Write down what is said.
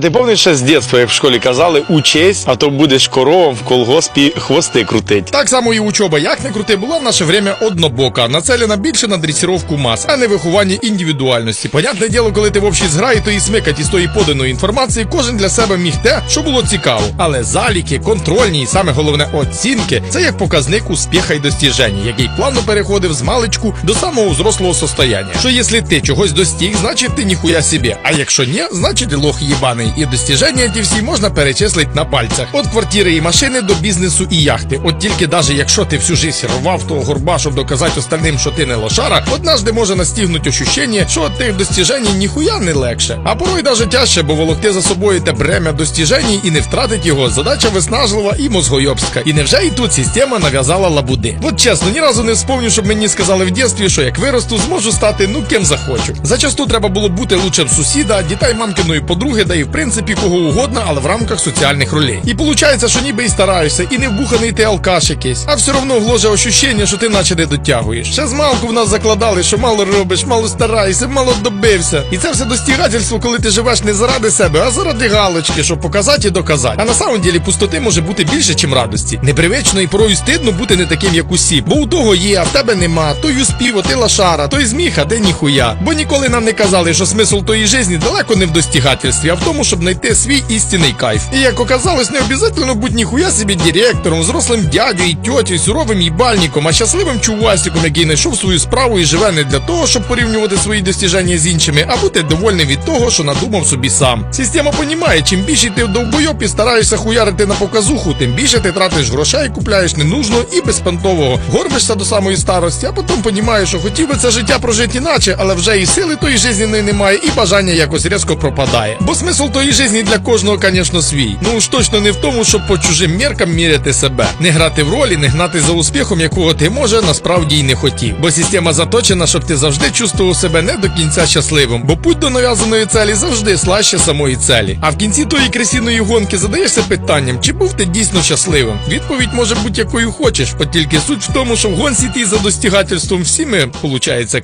Ти пам'ятаєш ще з дитинства, як в школі казали, учись, а то будеш коровам в колгоспі хвости крутить. Так само і учоба, як не крути, була в наше время однобока, нацелена більше на дресіровку мас, а не виховання індивідуальності. Понятне діло, коли ти в общій зграї, то і смикать із тої поданої інформації, кожен для себе міг те, що було цікаво. Але заліки, контрольні і саме головне оцінки це як показник успіха й достіження, який плавно переходив з маличку до самого взрослого состояння. Що якщо ти чогось достиг, значить ти ніхуя собі. А якщо ні, значить лох їбаний. І достіження ті всі можна перечислити на пальцях. От квартири і машини до бізнесу і яхти. От тільки даже якщо ти всю жизнь рвав того горба, щоб доказати остальним, що ти не лошара, однажды може настігнути ощущення, що от тих достіжень ніхуя не легше. А порой даже тяжче, бо волокти за собою те бремя достіжень і не втратить його. Задача виснажлива і мозгойобська. І невже і тут система нав'язала лабуди? От чесно, ні разу не вспомню, щоб мені сказали в дєстві, що як виросту, зможу стати ну ким захочу. Зачасту треба було бути лучшим сусіда, дітей мамкиної подруги, да і в принципі кого угодно, але в рамках соціальних ролей. І получається, що ніби і стараєшся, і не вбуханий ти алкаш якийсь, а все одно гложе ощущення, що ти наче не дотягуєш. Ще з малку в нас закладали, що мало робиш, мало стараєшся, мало добився. І це все достігательство, коли ти живеш не заради себе, а заради галочки, щоб показати і доказати. А на самом ділі пустоти може бути більше, чим радості. Непривично і порою стидно бути не таким, як усі. Бо у того є, а в тебе нема. Той успів, а ти лашара, той зміг, а де ніхуя. Бо ніколи нам не казали, що смисл тої житті далеко не в достігательстві, а в тому, щоб знайти свій істинний кайф. І як оказалось, не обов'язково бути ніхуя собі директором, взрослим дядю і тьотю, суровим їбальником, а щасливим чувасиком, який знайшов свою справу і живе не для того, щоб порівнювати свої достіження з іншими, а бути довольним від того, що надумав собі сам. Система понімає, чим більше ти в довбойоб і стараєшся хуярити на показуху, тим більше ти тратиш грошей, купляєш ненужного і безпонтового. Горбишся до самої старості, а потім понімаєш, що хотів би це життя прожити іначе, але вже і сили тої жизненної немає, і бажання якось різко пропадає. Бо смисл тої житті для кожного, звісно, свій. Ну ж точно не в тому, щоб по чужим міркам міряти себе, не грати в ролі, не гнати за успіхом, якого ти може насправді й не хотів. Бо система заточена, щоб ти завжди чувствував себе не до кінця щасливим, бо путь до нав'язаної целі завжди слаще самої целі. А в кінці тої кресіної гонки задаєшся питанням, чи був ти дійсно щасливим? Відповідь може бути якою хочеш, от тільки суть в тому, що в гонці ти за достігательством всі ми, получається,